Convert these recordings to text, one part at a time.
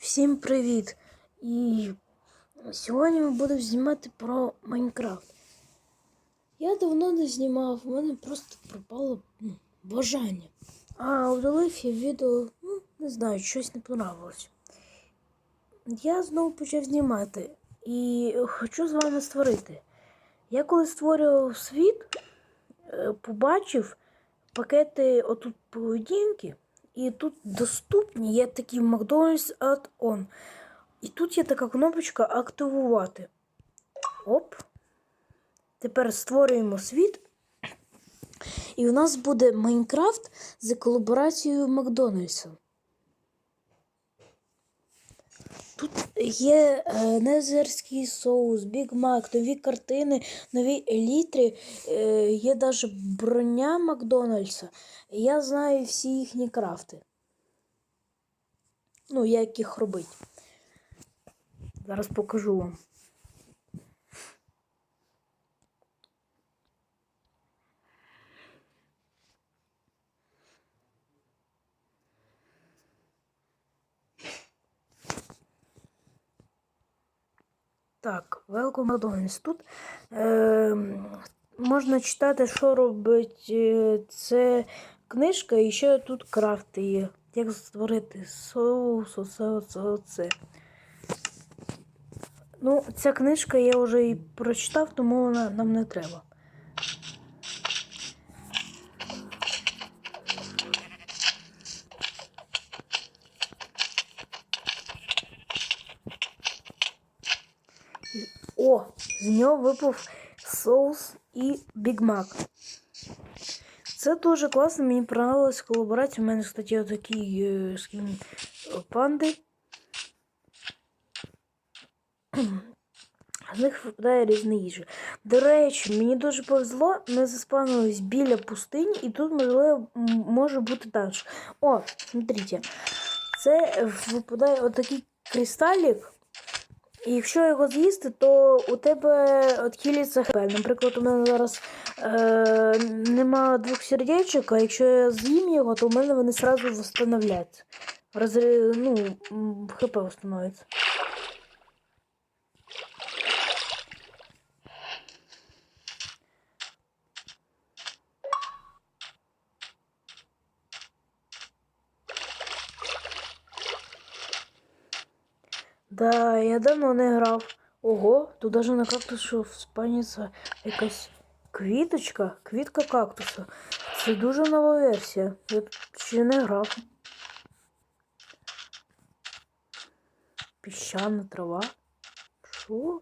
Всім привіт! І сьогодні ми будемо знімати про Майнкрафт. Я давно не знімав, у мене просто пропало ну, бажання. А удалив я відео, ну, не знаю, щось не понравилось. Я знову почав знімати і хочу з вами створити. Я коли створював світ, е, побачив пакети отут поведінки. І тут доступні є такі McDonald's Add-on. І тут є така кнопочка активувати. Оп. Тепер створюємо світ. І у нас буде Майнкрафт за колаборацією Макдональдса. Тут є е, незерський соус, Big Mac, нові картини, нові елітри, е, є навіть броня Макдональдса. Я знаю всі їхні крафти. Ну, як їх робити. Зараз покажу вам. Так, Welcome McDonald's. Тут е, можна читати, що робить е, це книжка, і ще тут крафти є. Як створити соус, оце, оце, оце. Ну, ця книжка я вже і прочитав, тому вона нам не треба. О, з нього випав соус і Біг Мак. Це дуже класно, мені понравилась колаборація. У мене, кстати, отакі е, скін панди. З них випадає різна їжа. До речі, мені дуже повезло, ми заспавнились біля пустині, і тут, можливо, може бути так. О, смотрите. Це випадає отакий кристалік. Якщо його з'їсти, то у тебе відхилиться хп. Наприклад, у мене зараз е, нема двох сердечок, а якщо я з'їм його, то у мене вони одразу встановляться. Розри... Ну, хп встановиться. Да, я давно не грав. Ого, тут даже на кактусу спаніться якась квіточка, квітка кактуса. Це дуже нова версія. Я ще не грав. Піщана трава. Що?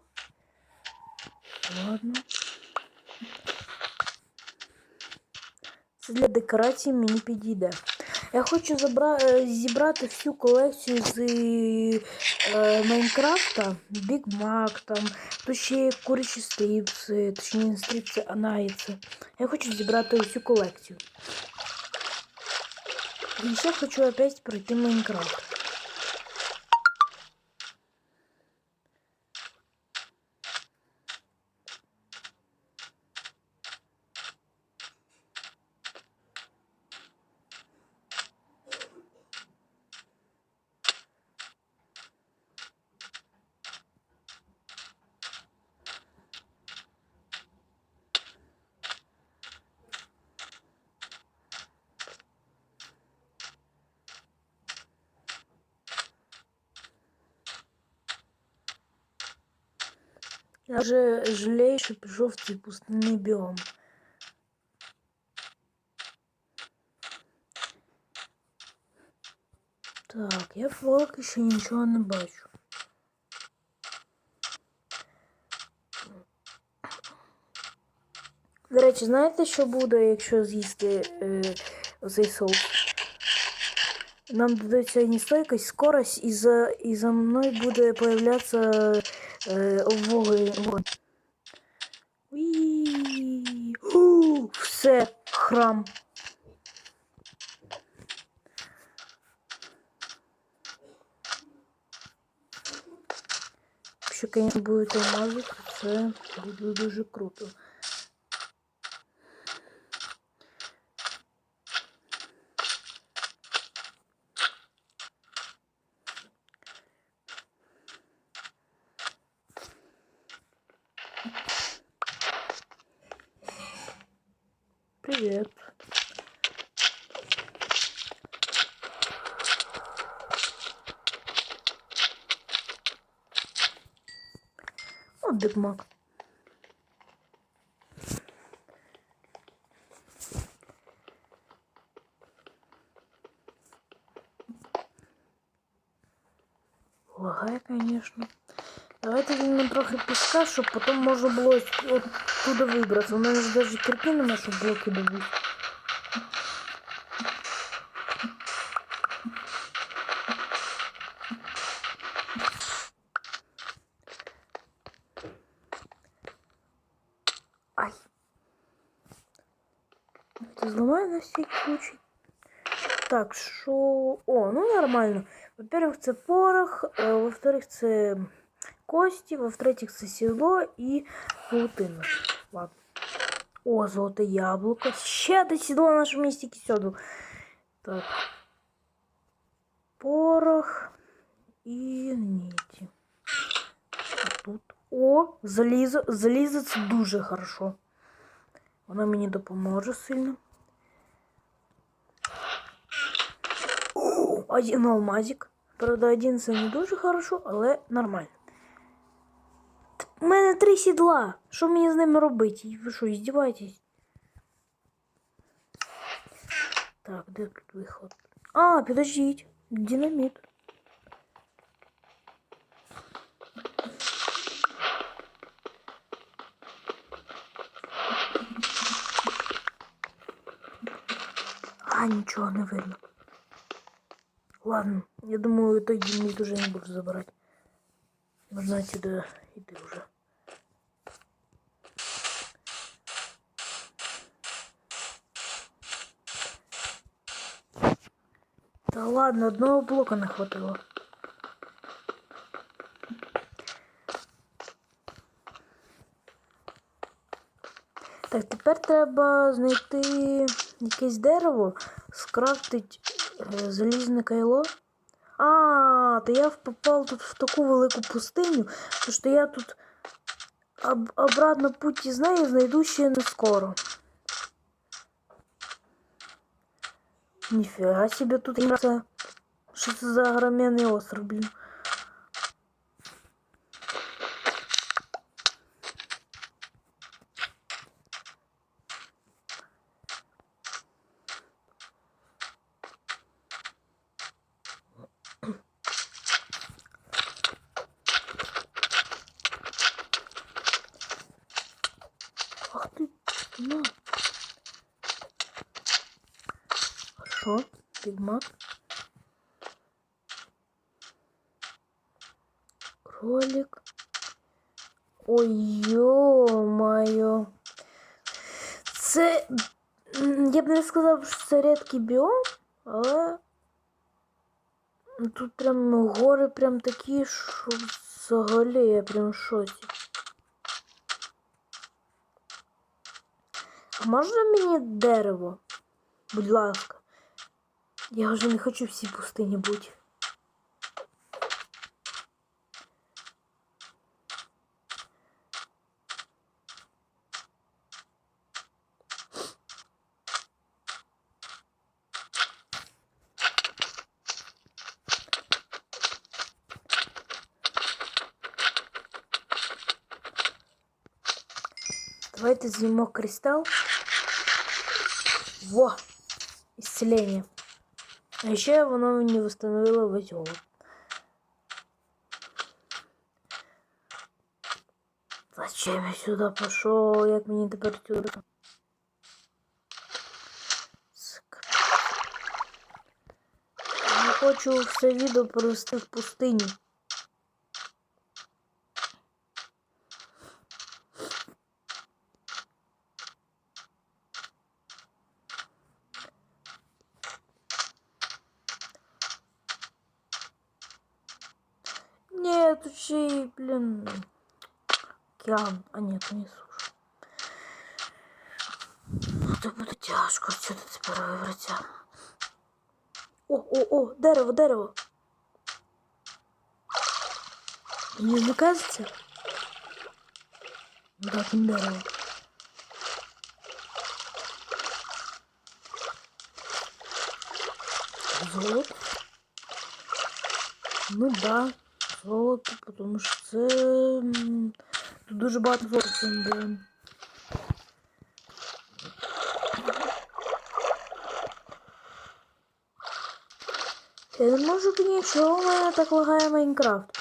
Ладно. Це для декорації мені підійде. Я хочу забра... е, зібрати всю колекцію з е, Майнкрафта, Біг Мак, там, то ще курячі стріпси, точніше не стріпси, а нагідси. Я хочу зібрати всю колекцію. І ще хочу опять пройти Майнкрафт. Я вже цей пустинний біом. Так, я поки що нічого не бачу. До речі, знаєте, що буде, якщо з'їсти е, оцей соус? Нам додається нестойкость, скорость, і за, і за мною буде появлятися е, вогонь. Все, храм. Якщо, звісно, будуть алмази, то це буде круто. Привет. О, Биг Мак. Лагає, конечно. Давайте візьмемо трохи піска, щоб потім можна було ось оттуда вибратися. У мене ж навіть кирки нема, щоб блоки добути. Ай. Це зламаю на всякий случай. Так, що... О, ну нормально. Во-первых, це порох, е, во-вторых, це кості, во-втретіх, це сідло і паутина. Ладно. О, золоте яблуко. Ще одне сідло на нашому місці кисьоду. Так. Порох і ніті. А тут. О, залізо. Залізо це дуже хорошо. Воно мені допоможе сильно. О, один алмазик. Правда, один це не дуже хорошо, але нормально. Т- У мене три сідла. Що мені з ними робити? Ви що, здіваєтесь? Так, де тут виход? А, підождіть. Динаміт. А, нічого не видно. Ладно, я думаю, той динамит уже не буду забирать. Можно отсюда ладно, одного блока не хватило. Так, тепер треба знайти якесь дерево, скрафтить е, залізне кайло. А, то я попав тут в таку велику пустиню, то що я тут об, обратно путь із неї знайду ще не скоро. Ніфіга себе тут це. Що це за огроменний остров, блін. Це рідкий біом, але. Тут прям гори прям такі, що взагалі я прям в шоці. А можна мені дерево? Будь ласка. Я вже не хочу всі пустині бути. Давайте з'їмо кристал. Во! Исцеление. А еще воно не восстановило весь голод. Зачем я сюда пошел? Як мені тепер сюди? Сука. Я хочу все відео провести в пустині. океан. А нет, не суша. Это ну, буде тяжко, что тут тепер вибратися. О, о, о, дерево, дерево. Мені не кажеться. Да, там дерево. Золото. Ну да, золото, потому что тут дуже багато золота в цьому біомі. Я не можу нічого, у мене так лагає Майнкрафт.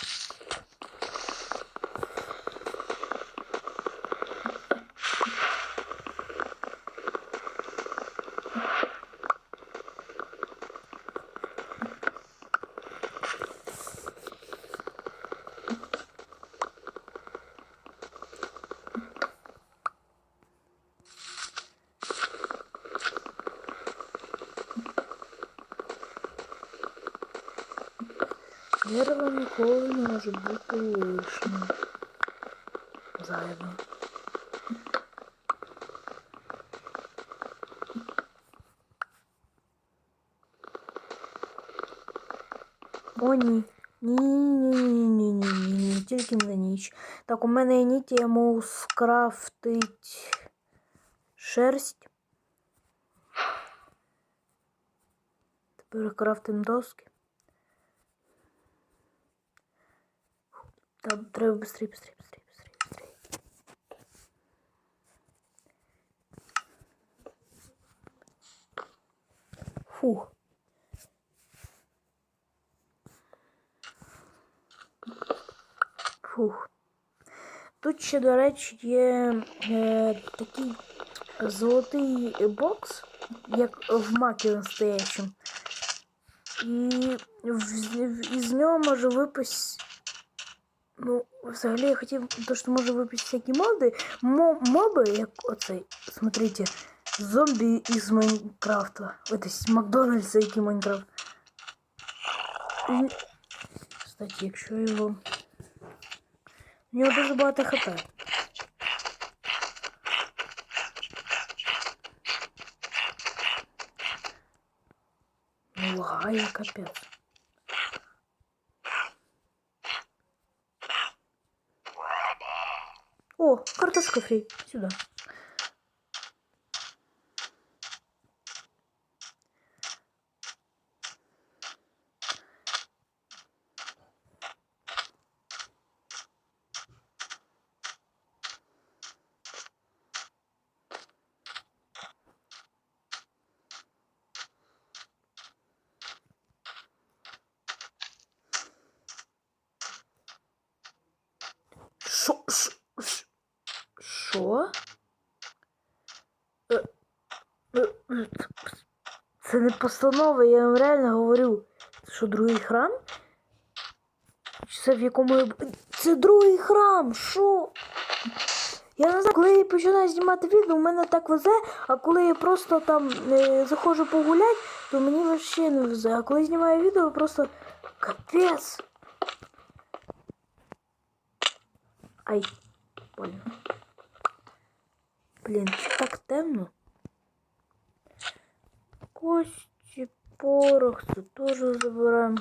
Може бути лишнім. Зайвим. О, ні. Ні, ні, ні, ні, ні, ні, ні, тільки на ніч. Так, у мене є ніті, я можу скрафтить шерсть. Тепер крафтим доски. Там треба быстрее, быстрее, быстрее, быстрее, быстрее. Фух. Фух. Тут ще, до речі, є е, такий золотий бокс, як в макі настоящем. І в, в- із нього може випасть. Ну, взагалі я хотів, то, що може випасть всякі моди, мо, моби, як оцей, смотрите, зомбі із Майнкрафта. Ось з Макдональдса, який Майнкрафт. І, Кстати, якщо його. У нього дуже багато хп. Ну, лагає капець. О, картошка фри. Сюда. Шо? Шо? Що? Е, е, е, Це не постанова, я вам реально говорю. Що, другий храм? Це в якому я... Це другий храм! Що? Я не знаю, коли я починаю знімати відео, у мене так везе, а коли я просто там е, заходжу погуляти, то мені вообще не везе. А коли знімаю відео, просто капець. Ай, больно. Блін, так темно. Кості, порох, це теж забираємо.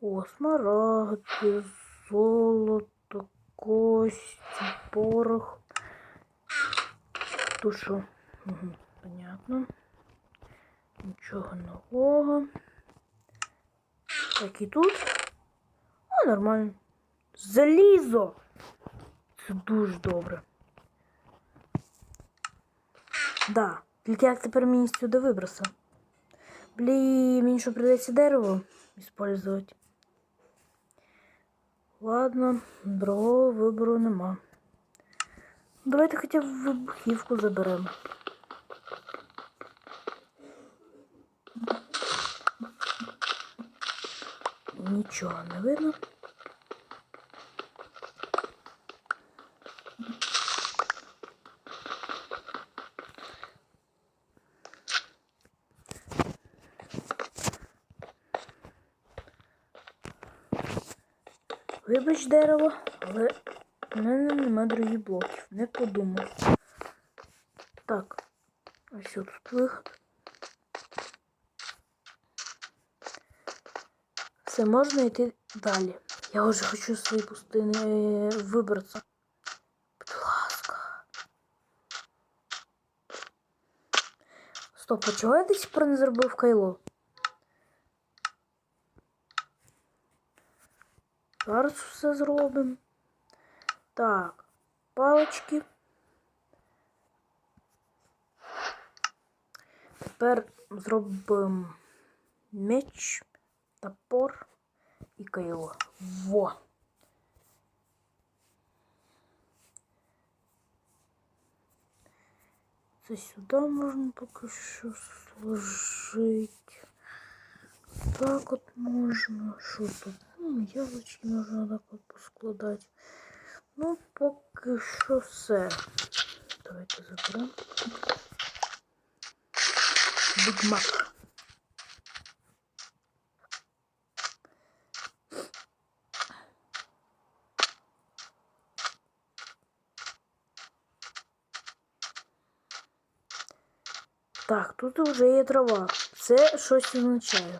О, смарагди, золото, кості, порох. Тушу. Угу, понятно. Нічого нового. Так, і тут. О, нормально. Залізо! Це дуже добре. Да. Тільки як тепер мені сюди вибросив? Блін, мені що придеться дерево использовать. Ладно, другого вибору нема. Давайте хоча б вибухівку заберемо. Нічого не видно. Вибач дерево, але в мене нема других блоків. Не подумав. Так. Ось тут виход. Все, можна йти далі. Я вже хочу з своєї пустини е, вибратися. Будь ласка. Стоп, а чого я десь про не зробив кайло? Зараз все зробимо. Так, палички. Тепер зробимо меч, топор і кайло. Во! Це сюди можна поки що сложити. Так от можна. Що тут? Яблучки можна так поскладати. Ну, поки що все. Давайте заберемо. Бігмак. Так, тут вже є трава. Це щось означає.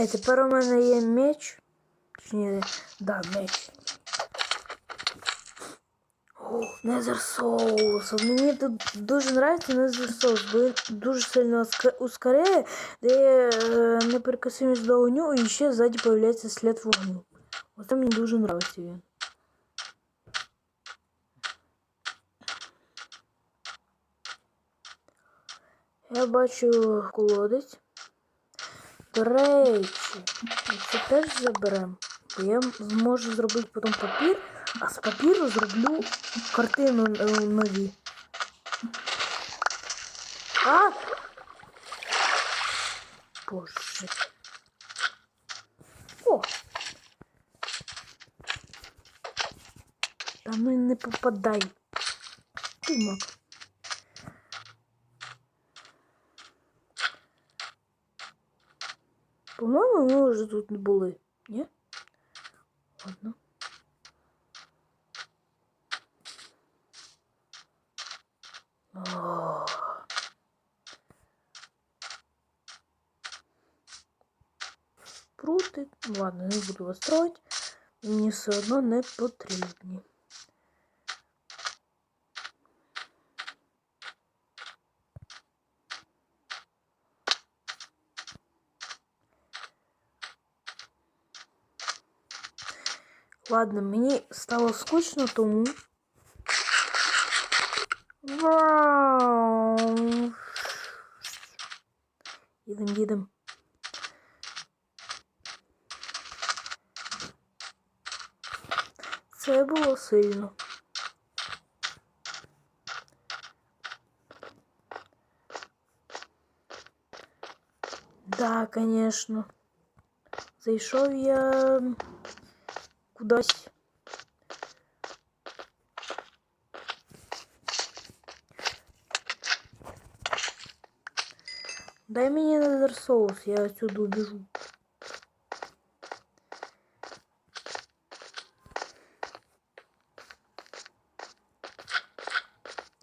Все, тепер у мене є меч. Точніше, да, меч. Souls. От Мені тут дуже подобається Nether Souls, бо він дуже сильно ускоряє, дає неприкосимість до вогню і ще ззаді появляється слід вогню. Оце мені дуже подобається він. Я бачу колодець. До речі, це теж заберемо. Бо я зможу зробити потім папір, а з папіру зроблю картину е, нові. А! Боже. О! Та ну не попадай. Кумак. По-моєму, ми вже тут не були. Ні? Ладно. О. Ладно, не буду вас строить. Мені все одно не потрібні. Ладно, мені стало скучно, тому. Вау! Їдем, їдем. Це було сильно. Да, конечно. Зайшов я кудись. Дай мені Nether соус, я отсюда убежу.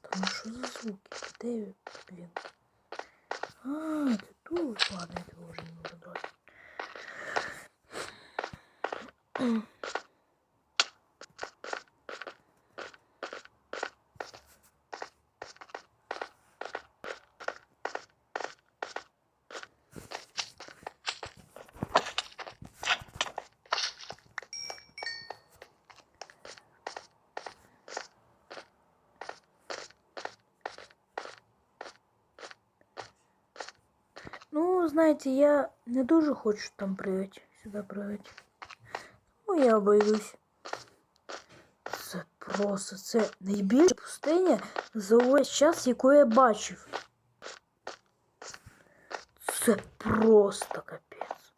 Там що за звуки? Де, ви, блін? А, це тут. Ладно, я його вже не буду брати. Знаете, я не дуже хочу там прыгать, сюда прыгать. Ну, я обойдусь. Це просто це найбільша пустиня за увесь час, яку я бачив. Це просто капець.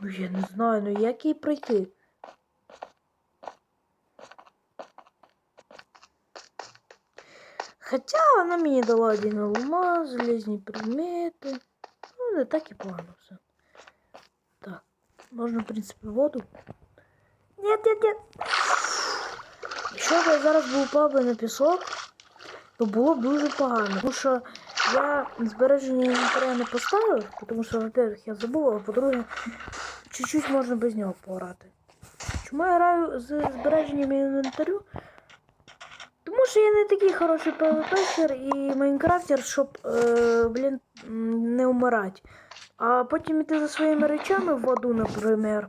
Ну я не знаю, ну як їй пройти. Хоча вона мені дала один алмаз, железні предмети. Не так і погано все. Так, можна, в принципі, воду. Нет, нет, нет. Якщо б я зараз був упав би на пісок, то було б дуже погано. Тому що я збереження інвентаря не поставив, тому що, во-первых, я забув, а по-друге, чуть-чуть можна без нього пограти. Чому я граю з збереженням інвентарю? Тому що я не такий хороший PvP-шер і майнкрафтер, щоб, е, блін, не вмирати. А потім іти за своїми речами в воду, наприклад,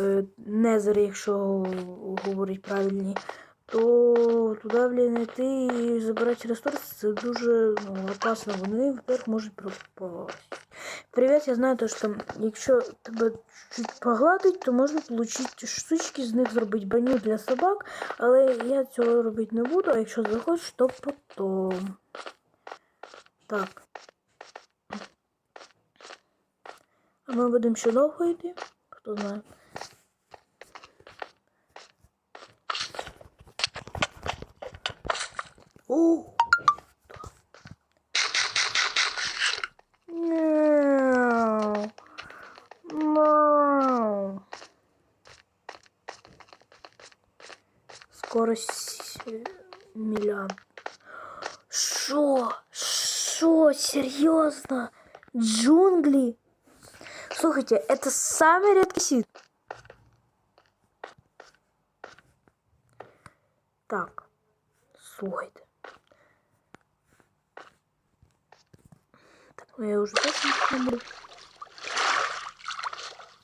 е, Незер, якщо говорить правильні, то туди, блін, йти і забирати ресурси, це дуже ну, опасно. Вони, во-первых, можуть пропасти. Привіт, я знаю, то, що якщо тебе чуть погладить, то можна отримати штучки, з них зробити броню для собак, але я цього робити не буду, а якщо захочеш, то потом. Так. А ми будемо ще довго йти? Хто знає. О! Мяу. Скорость миллион. Шо? Шо? Серьезно? Джунгли? Слушайте, это самый редкий сид. Так, слухайте. Так, ну я уже точно не буду.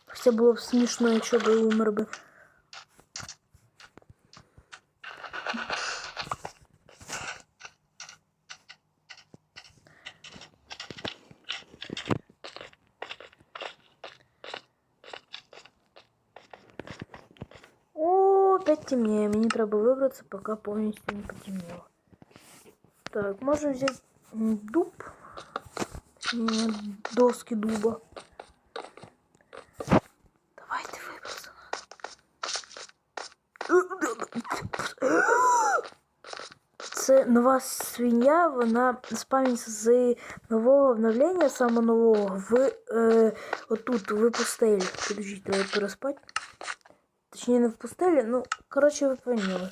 Хоча було б смішно, якщо би умер би. О, опять темнее. Мені треба вибратися, поки повністю не потемніло. Так, можна взяти м, дуб. Доски дуба. Давайте вибратися. Це нова свиня, вона спавниться з нового обновлення, саме нового, в е, отут, в пустелі. Подождіть, треба переспати. Точніше, не в пустелі, ну, коротше, ви поняли.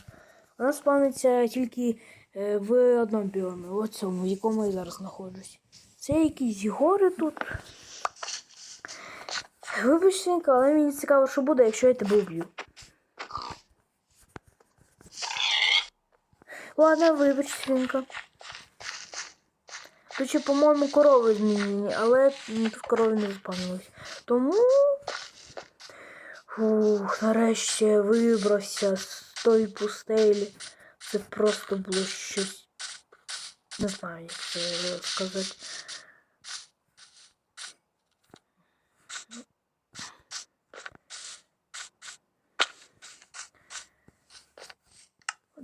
Вона спавниться тільки е, в одному біомі, в цьому, в якому я зараз знаходжусь. Це якісь гори тут. Вибачте, але мені цікаво, що буде, якщо я тебе вб'ю. Ладно, вибач, свинка. Тут ще, по-моєму, корови змінені, але тут корови не заспавнились. Тому. Фух, нарешті я вибрався з тої пустелі. Це просто було щось. Не знаю, як це сказати.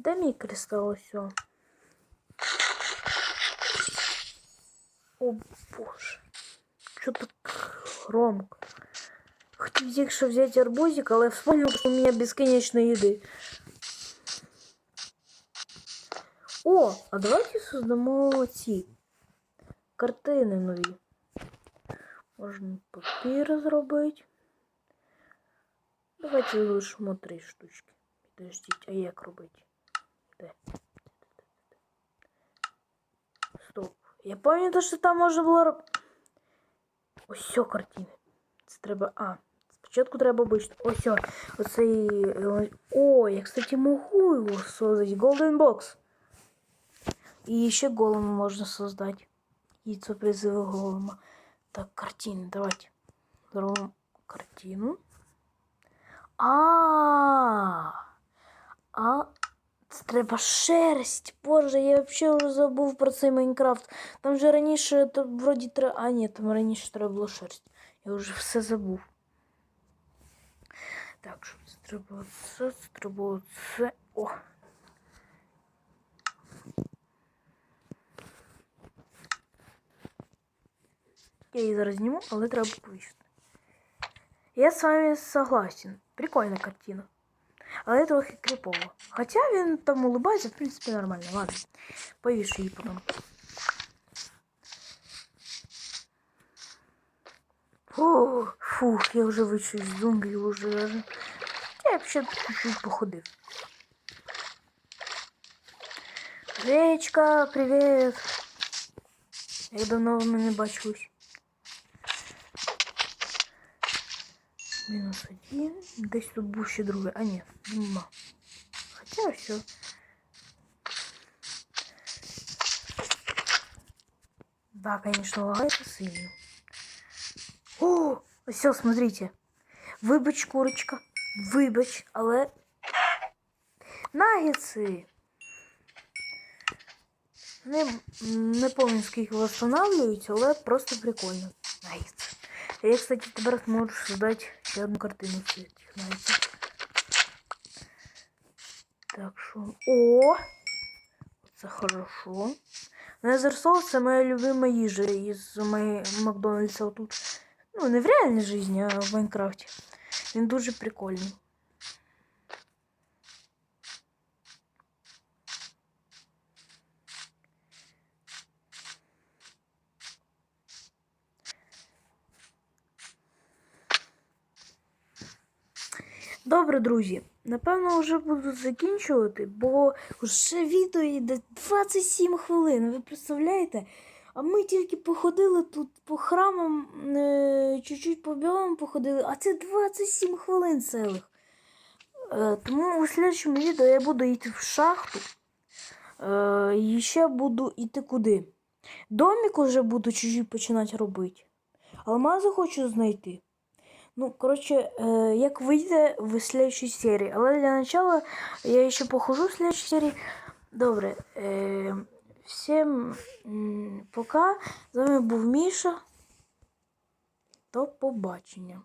Де мій кристал ось? о? Боже. Що так громко? Хотів тільки взяти арбузик, але вспомнив, що у мене безконечно їди. О, а давайте создамо ці картини нові. Можна папір зробити. Давайте залишимо три штучки. Підождіть, а як робити? Стоп. Я пам'ятаю, що там можна було роб... Ось картини. Це треба. А, спочатку треба обично. Ось оцей. О, я, кстати, можу його создати. Golden Box. І ще голема можна создати. Яйцо призыва голема. Так, картины, давайте. Зробимо картину. А, а, це треба шерсть. Боже, я взагалі вже забув про цей Майнкрафт. Там же раніше то вроді треба. А, ні, там раніше треба було шерсть. Я вже все забув. Так, що це треба оце, це треба оце. О. Я її зараз зніму, але треба повісити. Я з вами согласен. Прикольна картина. Але трохи крипово. Хоча він там улыбається, в принципі, нормально. Ладно. Повішу її потім. Фух, фух, я вже вийшов з джунглів уже даже. Я б ще чуть-чуть походив. Речка, привіт. Як давно ми не бачились. минус один. Десь тут був ще. А нет, нема. Хотя все. Да, конечно, лагает сильно. О, все, смотрите. Вибач, курочка. Вибач, але. нагицы. Не не пам'ятаю, скільки восстанавливають, але просто прикольно. Нагетси. Я, кстати, тепер можешь создать ще одну картину цих. Так що. О! Це хорошо. Незерсол соус це моя любима їжа із моєї Макдональдса тут. Ну, не в реальній житті, а в Майнкрафті. Він дуже прикольний. Добре, друзі. Напевно, вже буду закінчувати, бо вже відео йде 27 хвилин. Ви представляєте? А ми тільки походили тут по храмам, е, чуть-чуть по біомам походили, а це 27 хвилин цілих. Е, тому у слідчому відео я буду йти в шахту. Е, і ще буду йти куди. Домик уже буду чуть-чуть починати робити. Алмази хочу знайти. Ну, коротше, е, як вийде в слідчій серії. Але для начала я ще похожу в слідчій серії. Добре. Е, всім пока. З вами був Міша. До побачення.